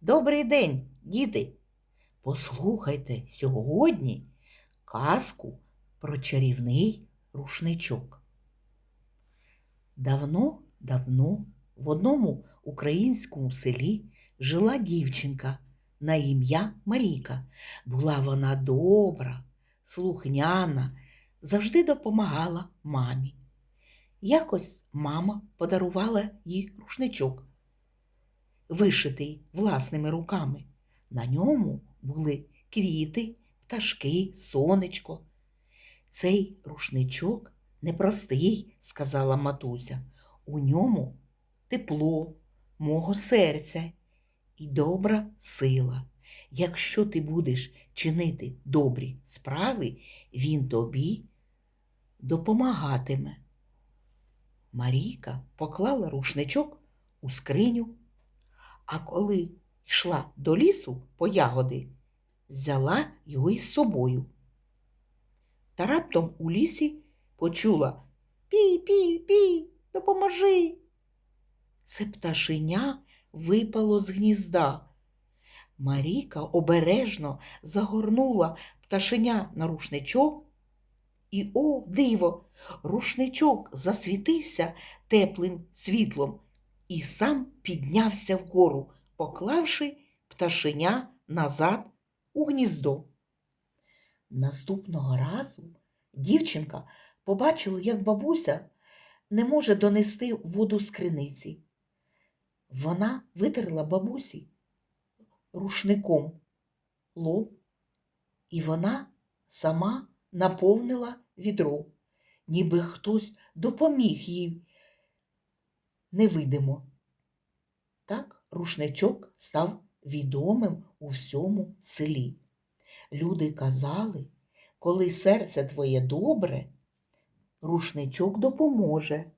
Добрий день, діти! Послухайте сьогодні казку про чарівний рушничок. Давно-давно в одному українському селі жила дівчинка на ім'я Марійка. Була вона добра, слухняна, завжди допомагала мамі. Якось мама подарувала їй рушничок вишитий власними руками. На ньому були квіти, пташки, сонечко. Цей рушничок непростий, сказала матуся. У ньому тепло мого серця і добра сила. Якщо ти будеш чинити добрі справи, він тобі допомагатиме. Марійка поклала рушничок у скриню а коли йшла до лісу по ягоди, взяла його із собою. Та раптом у лісі почула Пі, пі, пі, допоможи. Це пташеня випало з гнізда. Марійка обережно загорнула пташеня на рушничок. І, о, диво, рушничок засвітився теплим світлом і сам піднявся вгору, поклавши пташеня назад у гніздо. Наступного разу дівчинка побачила, як бабуся не може донести воду з криниці. Вона витерла бабусі рушником лоб, і вона сама наповнила відро, ніби хтось допоміг їй невидимо. Так рушничок став відомим у всьому селі. Люди казали, коли серце твоє добре, рушничок допоможе.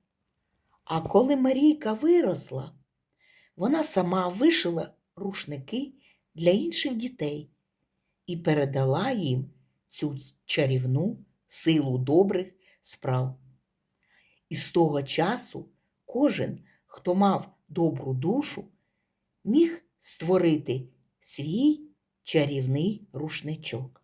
А коли Марійка виросла, вона сама вишила рушники для інших дітей і передала їм цю чарівну силу добрих справ. І з того часу кожен, хто мав добру душу, міг створити свій чарівний рушничок.